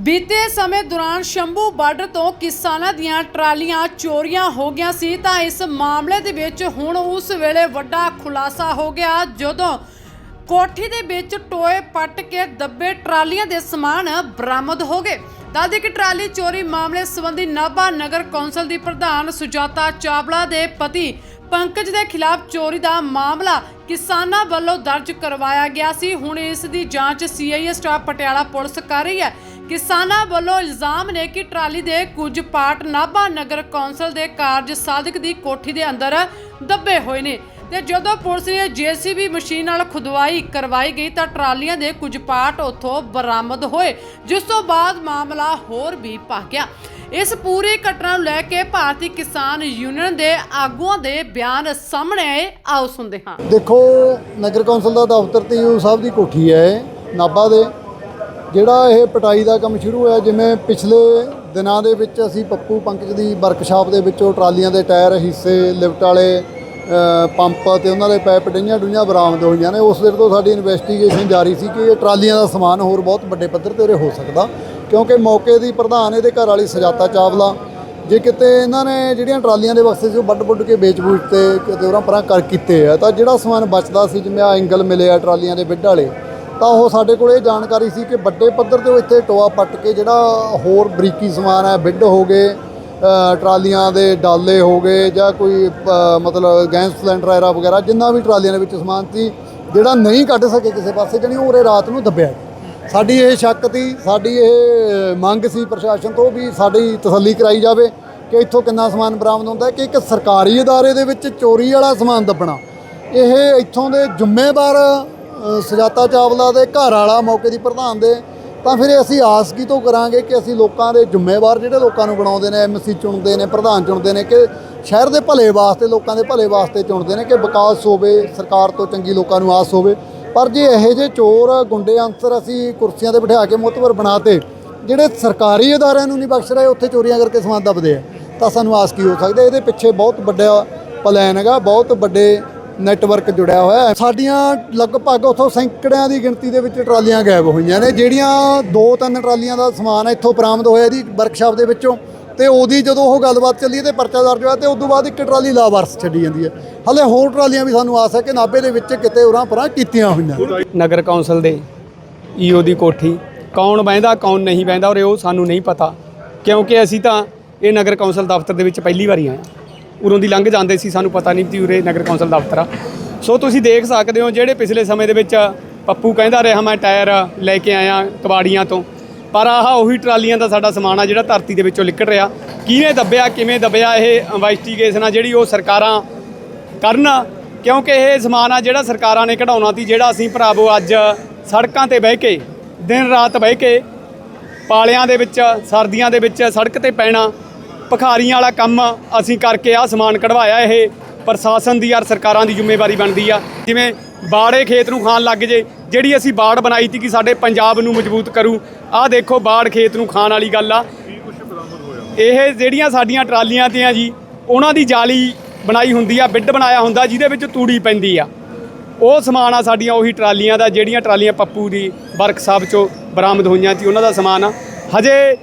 ਬੀਤੇ ਸਮੇਂ ਦੌਰਾਨ ਸ਼ੰਭੂ ਬਾਰਡਰ ਤੋਂ ਕਿਸਾਨਾਂ ਦੀਆਂ ਟਰਾਲੀਆਂ ਚੋਰੀਆਂ ਹੋ ਗਈਆਂ ਸੀ ਤਾਂ ਇਸ ਮਾਮਲੇ ਦੇ ਵਿੱਚ ਹੁਣ ਉਸ ਵੇਲੇ ਵੱਡਾ ਖੁਲਾਸਾ ਹੋ ਗਿਆ। ਜਦੋਂ ਕੋਠੀ ਦੇ ਵਿੱਚ ਟੋਏ ਪੱਟ ਕੇ ਦੱਬੇ ਟਰਾਲੀਆਂ ਦੇ ਸਮਾਨ ਬਰਾਮਦ ਹੋ ਗਏ। ਦੱਸਦੇ ਕਿ ਟਰਾਲੀ ਚੋਰੀ ਮਾਮਲੇ ਸੰਬੰਧੀ ਨਾਭਾ ਨਗਰ ਕੌਂਸਲ ਦੀ ਪ੍ਰਧਾਨ ਸੁਜਾਤਾ ਚਾਵਲਾ ਦੇ ਪਤੀ ਪੰਕਜ ਦੇ ਖਿਲਾਫ ਚੋਰੀ ਦਾ ਮਾਮਲਾ ਕਿਸਾਨਾਂ ਵੱਲੋਂ ਦਰਜ ਕਰਵਾਇਆ ਗਿਆ ਸੀ। ਹੁਣ ਇਸ ਦੀ ਜਾਂਚ ਸੀਆਈਏ ਸਟਾਫ ਪਟਿਆਲਾ ਪੁਲਿਸ ਕਰ ਰਹੀ ਹੈ। ਕਿਸਾਨਾਂ ਵੱਲੋਂ ਇਲਜ਼ਾਮ ਨੇ ਕਿ ਟਰਾਲੀ ਦੇ ਕੁਝ ਪਾਰਟ ਨਾਭਾ ਨਗਰ ਕੌਂਸਲ ਦੇ ਕਾਰਜ ਸਾਧਕ ਦੀ ਕੋਠੀ ਦੇ ਅੰਦਰ ਦੱਬੇ ਹੋਏ ਨੇ। ਤੇ ਜਦੋਂ ਪੁਲਿਸ ਨੇ ਜੀਸੀਬੀ ਮਸ਼ੀਨ ਨਾਲ ਖੁਦਵਾਈ ਕਰਵਾਈ ਗਈ ਤਾਂ ਟਰਾਲੀਆਂ ਦੇ ਕੁਝ ਪਾਰਟ ਉੱਥੋਂ ਬਰਾਮਦ ਹੋਏ ਜਿਸ ਤੋਂ ਬਾਅਦ ਮਾਮਲਾ ਹੋਰ ਵੀ ਭਖ ਗਿਆ। ਇਸ ਪੂਰੀ ਘਟਨਾ ਨੂੰ ਲੈ ਕੇ ਭਾਰਤੀ ਕਿਸਾਨ ਯੂਨੀਅਨ ਦੇ ਆਗੂਆਂ ਦੇ ਬਿਆਨ ਸਾਹਮਣੇ ਆਏ। ਆਓ ਸੁਣਦੇ ਹਾਂ। ਦੇਖੋ ਨਗਰ ਕੌਂਸਲ ਦਾ ਦਫ਼ਤਰ ਤੇ ਯੂ ਸਾਹਿਬ ਦੀ ਕੋਠੀ ਹੈ ਇਹ, ਨਾਭਾ ਦੇ। ਜਿਹੜਾ ਇਹ ਪਟਾਈ ਦਾ ਕੰਮ ਸ਼ੁਰੂ ਹੋਇਆ, ਜਿਵੇਂ ਪਿਛਲੇ ਦਿਨਾਂ ਦੇ ਵਿੱਚ ਅਸੀਂ ਪੱਪੂ ਪੰਕਜ ਦੀ ਵਰਕਸ਼ਾਪ ਦੇ ਵਿੱਚੋਂ ਟਰਾਲੀਆਂ ਦੇ ਟਾਇਰ, ਹਿੱਸੇ, ਲਿਫਟ ਵਾਲੇ ਪੰਪ ਤੇ ਉਹਨਾਂ ਦੇ ਪਾਈਪ ਡਈਆਂ ਡੁਈਆਂ ਬਰਾਮਦ ਹੋਈਆਂ ਨੇ। ਉਸ ਦਿਨ ਤੋਂ ਸਾਡੀ ਇਨਵੈਸਟੀਗੇਸ਼ਨ ਜਾਰੀ ਸੀ ਕਿ ਇਹ ਟਰਾਲੀਆਂ ਦਾ ਸਮਾਨ ਹੋਰ ਬਹੁਤ ਵੱਡੇ ਪੱਧਰ ਤੇ ਉਰੇ ਹੋ ਸਕਦਾ, ਕਿਉਂਕਿ ਮੌਕੇ ਦੀ ਪ੍ਰਧਾਨ ਇਹਦੇ ਘਰ ਵਾਲੀ ਸਜਾਤਾ ਚਾਵਲਾ, ਜੇ ਕਿਤੇ ਇਹਨਾਂ ਨੇ ਜਿਹੜੀਆਂ ਟਰਾਲੀਆਂ ਦੇ ਬਕਸੇ ਸੀ ਉਹ ਵੱਡ ਵੱਡ ਕੇ ਵੇਚ-ਬੂਚ ਤੇ ਕਿਤੇ ਉਹਨਾਂ ਪਰਾਂ ਕਰ ਕੀਤੇ ਆ, ਤਾਂ ਜਿਹੜਾ ਸਮਾਨ ਬਚਦਾ ਸੀ, ਜਿਵੇਂ ਆ ਐਂਗਲ ਮਿਲੇ ਆ ਟਰਾਲੀਆਂ ਦੇ ਬਿੱਡ ਵਾਲੇ ਤਾਂ ਉਹ ਸਾਡੇ ਕੋਲ ਇਹ ਜਾਣਕਾਰੀ ਸੀ ਕਿ ਵੱਡੇ ਪੱਧਰ ਤੇ ਉਹ ਇੱਥੇ ਟੋਆ ਪੱਟ ਕੇ ਜਿਹੜਾ ਹੋਰ ਬਰੀਕੀ ਸਮਾਨ ਹੈ, ਬਿੱਡ ਹੋ ਗਏ ਟਰਾਲੀਆਂ ਦੇ ਡਾਲੇ ਹੋ ਗਏ ਜਾਂ ਕੋਈ ਮਤਲਬ ਗੈਸ ਸਿਲੰਡਰ ਐਰਾ ਵਗੈਰਾ, ਜਿੰਨਾ ਵੀ ਟਰਾਲੀਆਂ ਦੇ ਵਿੱਚ ਸਮਾਨ ਸੀ, ਜਿਹੜਾ ਨਹੀਂ ਕੱਢ ਸਕੇ ਕਿਸੇ ਪਾਸੇ, ਜਣੀ ਉਹ ਉਰੇ ਰਾਤ ਨੂੰ ਦੱਬਿਆ। ਸਾਡੀ ਇਹ ਸ਼ੱਕ ਸੀ, ਸਾਡੀ ਇਹ ਮੰਗ ਸੀ ਪ੍ਰਸ਼ਾਸਨ ਤੋਂ ਵੀ ਸਾਡੀ ਤਸੱਲੀ ਕਰਾਈ ਜਾਵੇ ਕਿ ਇੱਥੋਂ ਕਿੰਨਾ ਸਮਾਨ ਬਰਾਮਦ ਹੁੰਦਾ ਕਿ ਇੱਕ ਸਰਕਾਰੀ ਅਦਾਰੇ ਦੇ ਵਿੱਚ ਚੋਰੀ ਵਾਲਾ ਸਮਾਨ ਦੱਬਣਾ। ਇਹ ਇੱਥੋਂ ਦੇ ਜ਼ਿੰਮੇਵਾਰ ਸੁਜਾਤਾ ਚਾਵਲਾ ਦੇ ਘਰ ਵਾਲਾ ਮੌਕੇ ਦੀ ਪ੍ਰਧਾਨ ਦੇ, ਤਾਂ ਫਿਰ ਅਸੀਂ ਆਸ ਕੀ ਤੋਂ ਕਰਾਂਗੇ ਕਿ ਅਸੀਂ ਲੋਕਾਂ ਦੇ ਜ਼ਿੰਮੇਵਾਰ ਜਿਹੜੇ ਲੋਕਾਂ ਨੂੰ ਬਣਾਉਂਦੇ ਨੇ ਐਮਸੀ ਚੁਣਦੇ ਨੇ, ਪ੍ਰਧਾਨ ਚੁਣਦੇ ਨੇ, ਕਿ ਸ਼ਹਿਰ ਦੇ ਭਲੇ ਵਾਸਤੇ, ਲੋਕਾਂ ਦੇ ਭਲੇ ਵਾਸਤੇ ਚੁਣਦੇ ਨੇ ਕਿ ਵਿਕਾਸ ਹੋਵੇ, ਸਰਕਾਰ ਤੋਂ ਚੰਗੀ ਲੋਕਾਂ ਨੂੰ ਆਸ ਹੋਵੇ। ਪਰ ਜੇ ਇਹੋ ਜਿਹੇ ਚੋਰ ਗੁੰਡੇ ਅੰਸਰ ਅਸੀਂ ਕੁਰਸੀਆਂ ਤੇ ਬਿਠਾ ਕੇ ਮੁਤਬਰ ਬਣਾਤੇ, ਜਿਹੜੇ ਸਰਕਾਰੀ ਅਦਾਰਿਆਂ ਨੂੰ ਨਹੀਂ ਬਖਸ਼ ਰਹੇ, ਉੱਥੇ ਚੋਰੀਆਂ ਕਰਕੇ ਸਮਾਨ ਦੱਬਦੇ ਆ, ਤਾਂ ਸਾਨੂੰ ਆਸ ਕੀ ਹੋ ਸਕਦਾ ਇਹਦੇ ਪਿੱਛੇ ਬਹੁਤ ਵੱਡਾ ਪਲਾਨ ਹੈਗਾ, ਬਹੁਤ ਵੱਡੇ ਨੈਟਵਰਕ ਜੁੜਿਆ ਹੋਇਆ ਹੈ। ਸਾਡੀਆਂ ਲਗਭਗ ਉਥੋਂ ਸੈਂਕੜਿਆਂ ਦੀ ਗਿਣਤੀ ਦੇ ਵਿੱਚ ਟਰਾਲੀਆਂ ਗਾਇਬ ਹੋਈਆਂ ਨੇ, ਜਿਹੜੀਆਂ ਦੋ ਤਿੰਨ ਟਰਾਲੀਆਂ ਦਾ ਸਮਾਨ ਇੱਥੋਂ ਬਰਾਮਦ ਹੋਇਆ ਜੀ ਵਰਕਸ਼ਾਪ ਦੇ ਵਿੱਚੋਂ। ਤੇ ਉਹਦੀ ਜਦੋਂ ਉਹ ਗੱਲਬਾਤ ਚੱਲੀ ਤੇ ਪਰਚਾ ਦਰਜ ਹੋਇਆ ਤੇ ਉਸ ਤੋਂ ਬਾਅਦ ਇੱਕ ਟਰਾਲੀ ਲਾਵਾਰਸ ਛੱਡੀ ਜਾਂਦੀ ਹੈ। ਹਲੇ ਹੋਰ ਟਰਾਲੀਆਂ ਵੀ ਸਾਨੂੰ ਆਸ ਹੈ ਕਿ ਨਾਭੇ ਦੇ ਵਿੱਚ ਕਿਤੇ ਉਰਾਂ ਪਰਾਂ ਕੀਤੀਆਂ ਹੋਈਆਂ ਨਗਰ ਕੌਂਸਲ ਦੇ ਈਓ ਦੀ ਕੋਠੀ, ਕੌਣ ਬਹਿੰਦਾ, ਕੌਣ ਨਹੀਂ ਬਹਿੰਦਾ, ਔਰ ਉਹ ਸਾਨੂੰ ਨਹੀਂ ਪਤਾ, ਕਿਉਂਕਿ ਅਸੀਂ ਤਾਂ ਇਹ ਨਗਰ ਕੌਂਸਲ ਦਫ਼ਤਰ ਦੇ ਵਿੱਚ ਪਹਿਲੀ ਵਾਰੀ ਆਏ ਹਾਂ। ਉਰੋਂ ਦੀ ਲੰਘ ਜਾਂਦੇ ਸੀ, ਸਾਨੂੰ ਪਤਾ ਨਹੀਂ ਸੀ ਉਰੇ ਨਗਰ ਕੌਂਸਲ ਦਫ਼ਤਰ ਆ। ਸੋ ਤੁਸੀਂ ਦੇਖ ਸਕਦੇ ਹੋ ਜਿਹੜੇ ਪਿਛਲੇ ਸਮੇਂ ਦੇ ਵਿੱਚ ਪੱਪੂ ਕਹਿੰਦਾ ਰਿਹਾ ਮੈਂ ਟਾਇਰ ਲੈ ਕੇ ਆਇਆ ਕਬਾੜੀਆਂ ਤੋਂ, ਪਰ ਆਹ ਉਹੀ ਟਰਾਲੀਆਂ ਦਾ ਸਾਡਾ ਸਮਾਨ ਆ ਜਿਹੜਾ ਧਰਤੀ ਦੇ ਵਿੱਚੋਂ ਨਿਕਲ ਰਿਹਾ। ਕਿਹਨੇ ਦੱਬਿਆ, ਕਿਵੇਂ ਦੱਬਿਆ ਇਹ ਇਨਵੈਸਟੀਗੇਸ਼ਨ ਆ ਜਿਹੜੀ ਉਹ ਸਰਕਾਰਾਂ ਕਰਨ, ਕਿਉਂਕਿ ਇਹ ਸਮਾਨ ਆ ਜਿਹੜਾ ਸਰਕਾਰਾਂ ਨੇ ਕਢਾਉਣਾ ਸੀ, ਜਿਹੜਾ ਅਸੀਂ ਭਰਾਵੋ ਅੱਜ ਸੜਕਾਂ ਤੇ ਬਹਿ ਕੇ, ਦਿਨ ਰਾਤ ਬਹਿ ਕੇ ਪਾਲਿਆਂ ਦੇ ਵਿੱਚ, ਸਰਦੀਆਂ ਦੇ ਵਿੱਚ ਸੜਕ ਤੇ ਪੈਣਾ। ਭਖਾਰੀਆਂ ਵਾਲਾ ਕੰਮ ਅਸੀਂ ਕਰਕੇ ਆ ਸਮਾਨ ਕਢਵਾਇਆ ਇਹ, ਪ੍ਰਸ਼ਾਸਨ ਦੀ ਯਾਰ ਸਰਕਾਰਾਂ ਦੀ ਜ਼ਿੰਮੇਵਾਰੀ ਬਣਦੀ ਆ। ਜਿਵੇਂ ਬਾੜੇ ਖੇਤ ਨੂੰ ਖਾਣ ਲੱਗ ਜੇ, ਜਿਹੜੀ ਅਸੀਂ ਬਾੜ ਬਣਾਈ ਸੀ ਕਿ ਸਾਡੇ ਪੰਜਾਬ ਨੂੰ ਮਜ਼ਬੂਤ ਕਰੂ, ਆਹ ਦੇਖੋ ਬਾੜ ਖੇਤ ਨੂੰ ਖਾਣ ਵਾਲੀ ਗੱਲ ਆ। ਇਹ ਜਿਹੜੀਆਂ ਸਾਡੀਆਂ ਟਰਾਲੀਆਂ ਤੇ ਆ ਜੀ, ਉਹਨਾਂ ਦੀ ਜਾਲੀ ਬਣਾਈ ਹੁੰਦੀ ਆ, ਬਿੱਡ ਬਣਾਇਆ ਹੁੰਦਾ, ਜਿਹਦੇ ਵਿੱਚ ਤੂੜੀ ਪੈਂਦੀ ਆ। ਉਹ ਸਮਾਨ ਆ ਸਾਡੀਆਂ ਉਹੀ ਟਰਾਲੀਆਂ ਦਾ, ਜਿਹੜੀਆਂ ਟਰਾਲੀਆਂ ਪੱਪੂ ਦੀ ਵਰਕਸ਼ਾਪ ਚੋਂ ਬਰਾਮਦ ਹੋਈਆਂ ਸੀ, ਉਹਨਾਂ ਦਾ ਸਮਾਨ ਆ। ਹਜੇ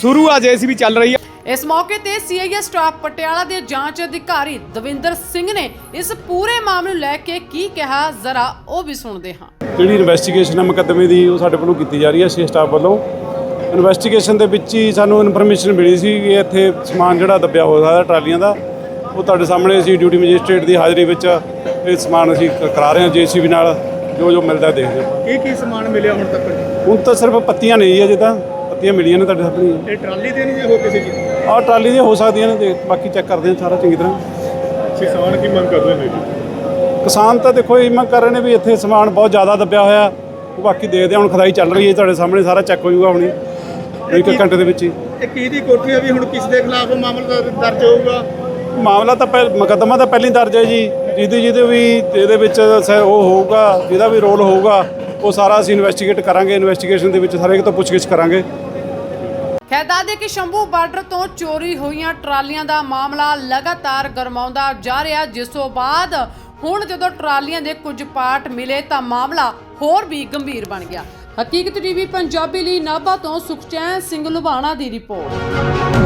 ਸ਼ੁਰੂ ਆ, ਜੇ ਵੀ ਚੱਲ ਰਹੀ ਆ। ਇਸ ਮੌਕੇ ਤੇ ਸੀਆਈਏ ਸਟਾਫ ਪਟਿਆਲਾ ਦੇ ਜਾਂਚ ਅਧਿਕਾਰੀ ਦਵਿੰਦਰ ਸਿੰਘ ਨੇ ਇਸ ਪੂਰੇ ਮਾਮਲੇ ਨੂੰ ਲੈ ਕੇ ਕੀ ਕਿਹਾ ਜ਼ਰਾ ਉਹ ਵੀ ਸੁਣਦੇ ਹਾਂ। ਜਿਹੜੀ ਇਨਵੈਸਟੀਗੇਸ਼ਨ ਹੈ ਮੁਕੱਦਮੇ ਦੀ ਉਹ ਸਾਡੇ ਵੱਲੋਂ ਕੀਤੀ ਜਾ ਰਹੀ ਹੈ ਸੀ ਸਟਾਫ ਵੱਲੋਂ। ਇਨਵੈਸਟੀਗੇਸ਼ਨ ਦੇ ਵਿੱਚ ਹੀ ਸਾਨੂੰ ਇਨਫੋਰਮੇਸ਼ਨ ਮਿਲੀ ਸੀ ਕਿ ਇੱਥੇ ਸਮਾਨ ਜਿਹੜਾ ਦੱਬਿਆ ਹੋ ਸਕਦਾ ਟਰਾਲੀਆਂ ਦਾ ਉਹ ਤੁਹਾਡੇ ਸਾਹਮਣੇ ਅਸੀਂ ਡਿਊਟੀ ਮੈਜਿਸਟ੍ਰੇਟ ਦੀ ਹਾਜ਼ਰੀ ਵਿੱਚ ਇਹ ਸਮਾਨ ਅਸੀਂ ਕਰਾ ਰਹੇ ਹਾਂ ਜੀਸੀਬੀ ਨਾਲ ਜੋ ਜੋ ਮਿਲਦਾ ਦੇਖਦੇ ਹਾਂ। ਕੀ ਕੀ ਸਮਾਨ ਮਿਲਿਆ ਹੁਣ ਤੱਕ? ਹੁਣ ਤਾਂ ਸਿਰਫ ਪੱਤੀਆਂ ਨਹੀਂ ਅਜੇ ਤਾਂ ਪੱਤੀਆਂ ਮਿਲੀਆਂ ਨੇ ਤੁਹਾਡੇ ਸਾਹਮਣੇ। ਇਹ ਟਰਾਲੀ ਤੇ ਨਹੀਂ ਹੋ ਕਿਸੇ ਚੀਜ਼ ਆਹ ਟਰਾਲੀ ਦੀਆਂ ਹੋ ਸਕਦੀਆਂ ਨੇ ਬਾਕੀ ਚੈੱਕ ਕਰਦੇ ਹਾਂ ਸਾਰਾ ਚੰਗੀ ਤਰ੍ਹਾਂ। ਕਿਸਾਨ ਕੀ ਮੰਗ ਕਰਦੇ ਨੇ? ਕਿਸਾਨ ਤਾਂ ਦੇਖੋ ਇਹ ਮੰਗ ਕਰ ਰਹੇ ਨੇ ਵੀ ਇੱਥੇ ਸਮਾਨ ਬਹੁਤ ਜ਼ਿਆਦਾ ਦੱਬਿਆ ਹੋਇਆ। ਉਹ ਬਾਕੀ ਦੇਖਦੇ ਹਾਂ ਹੁਣ ਖਦਾਈ ਚੱਲ ਰਹੀ ਹੈ ਤੁਹਾਡੇ ਸਾਹਮਣੇ ਸਾਰਾ ਚੈੱਕ ਹੋ ਜਾਊਗਾ ਹੁਣੀ। ਇੱਕ ਘੰਟੇ ਦੇ ਵਿੱਚ ਹੀ। ਇਹ ਕੀ ਦੀ ਕੋਠੀ ਹੈ ਵੀ ਹੁਣ ਕਿਸ ਦੇ ਖਿਲਾਫ ਮਾਮਲਾ ਦਰ- ਦਰਜ ਹੋਊਗਾ? ਮਾਮਲਾ ਤਾਂ ਪਹਿ ਮੁਕੱਦਮਾ ਤਾਂ ਪਹਿਲੀ ਦਰਜ ਹੈ ਜੀ। ਜਿਹਦੇ ਜਿਹਦੇ ਵੀ ਇਹਦੇ ਵਿੱਚ ਉਹ ਹੋਊਗਾ ਜਿਹਦਾ ਵੀ ਰੋਲ ਹੋਊਗਾ ਉਹ ਸਾਰਾ ਅਸੀਂ ਇਨਵੈਸਟੀਗੇਟ ਕਰਾਂਗੇ ਇਨਵੈਸਟੀਗੇਸ਼ਨ ਦੇ ਵਿੱਚ ਸਾਰੇ ਤੋਂ ਪੁੱਛਗਿੱਛ ਕਰਾਂਗੇ। ਖੈਦਾ ਦੇ ਕਿ ਸ਼ੰਭੂ ਬਾਰਡਰ ਤੋਂ ਚੋਰੀ ਹੋਈਆਂ ਟਰਾਲੀਆਂ ਦਾ ਮਾਮਲਾ ਲਗਾਤਾਰ ਗਰਮਾਉਂਦਾ ਜਾ ਰਿਹਾ, ਜਿਸ ਤੋਂ ਬਾਅਦ ਹੁਣ ਜਦੋਂ ਟਰਾਲੀਆਂ ਦੇ ਕੁਝ ਪਾਰਟ ਮਿਲੇ ਤਾਂ ਮਾਮਲਾ ਹੋਰ ਵੀ ਗੰਭੀਰ ਬਣ ਗਿਆ। ਹਕੀਕਤ ਟੀਵੀ ਪੰਜਾਬੀ ਲਈ ਨਾਭਾ ਤੋਂ ਸੁਖਚੈਨ ਸਿੰਘ ਲੁਬਾਣਾ ਦੀ ਰਿਪੋਰਟ।